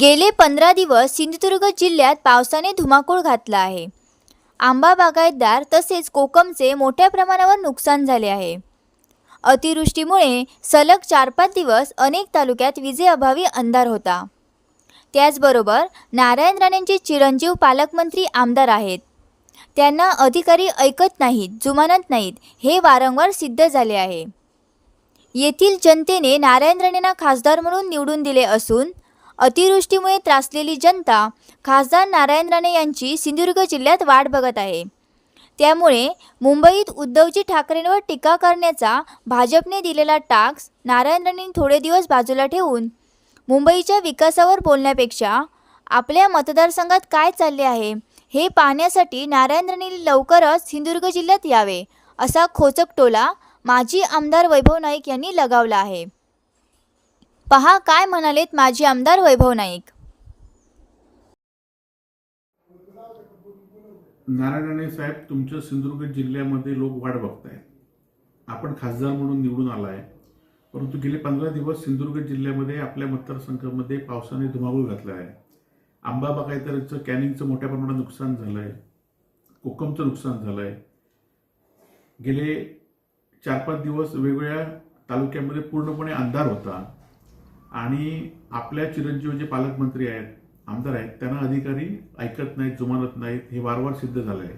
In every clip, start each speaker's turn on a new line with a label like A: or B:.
A: गेले पंधरा दिवस सिंधुदुर्ग जिल्ह्यात पावसाने धुमाकूळ घातला आहे. आंबा बागायतदार तसेच कोकमचे मोठ्या प्रमाणावर नुकसान झाले आहे. अतिवृष्टीमुळे सलग चार पाच दिवस अनेक तालुक्यात विजेअभावी अंधार होता. त्याचबरोबर नारायण राणेंचे चिरंजीव पालकमंत्री आमदार आहेत. त्यांना अधिकारी ऐकत नाहीत जुमानत नाहीत हे वारंवार सिद्ध झाले आहे. येथील जनतेने नारायण राणेंना खासदार म्हणून निवडून दिले असून अतिवृष्टीमुळे त्रासलेली जनता खासदार नारायण राणे यांची सिंधुदुर्ग जिल्ह्यात वाट बघत आहे. त्यामुळे मुंबईत उद्धवजी ठाकरेंवर टीका करण्याचा भाजपने दिलेला टाक्स नारायण राणे थोडे दिवस बाजूला ठेवून मुंबईच्या विकासावर बोलण्यापेक्षा आपल्या मतदारसंघात काय चालले आहे हे पाहण्यासाठी नारायण राणे लवकरच सिंधुदुर्ग जिल्ह्यात यावे असा खोचक टोला माजी आमदार वैभव नाईक यांनी लगावला आहे. पहा काय म्हणालेत माजी आमदार वैभव नाईक.
B: नारायण साहेब तुमच्या सिंधुदुर्ग जिल्ह्यामध्ये लोक वाट बघतायत. आपण खासदार म्हणून निवडून आलाय परंतु गेले पंधरा दिवस सिंधुदुर्ग जिल्ह्यामध्ये आपल्या मतदारसंघामध्ये पावसाने धुमाकूळ घातला आहे आंबा बागायतरचं कॅनिंगचं मोठ्या प्रमाणात नुकसान झालंय कोकमचं नुकसान झालंय. गेले चार पाच दिवस वेगवेगळ्या तालुक्यामध्ये पूर्णपणे अंधार होता. आणि आपल्या चिरंजीव जे पालकमंत्री आहेत आमदार आहेत त्यांना अधिकारी ऐकत नाहीत जुमानत नाहीत हे वारंवार सिद्ध झालं आहे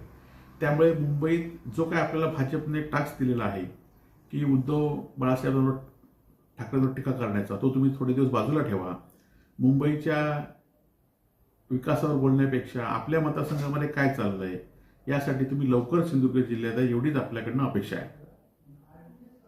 B: त्यामुळे मुंबईत जो काय आपल्याला भाजपने टास्क दिलेला आहे की उद्धव बाळासाहेबांवर ठाकरेंवर टीका करण्याचा तो तुम्ही थोडे दिवस बाजूला ठेवा. मुंबईच्या विकासावर बोलण्यापेक्षा आपल्या मतदारसंघामध्ये काय चाललं आहे यासाठी तुम्ही लवकर सिंधुदुर्ग जिल्ह्यात एवढीच आपल्याकडनं अपेक्षा आहे.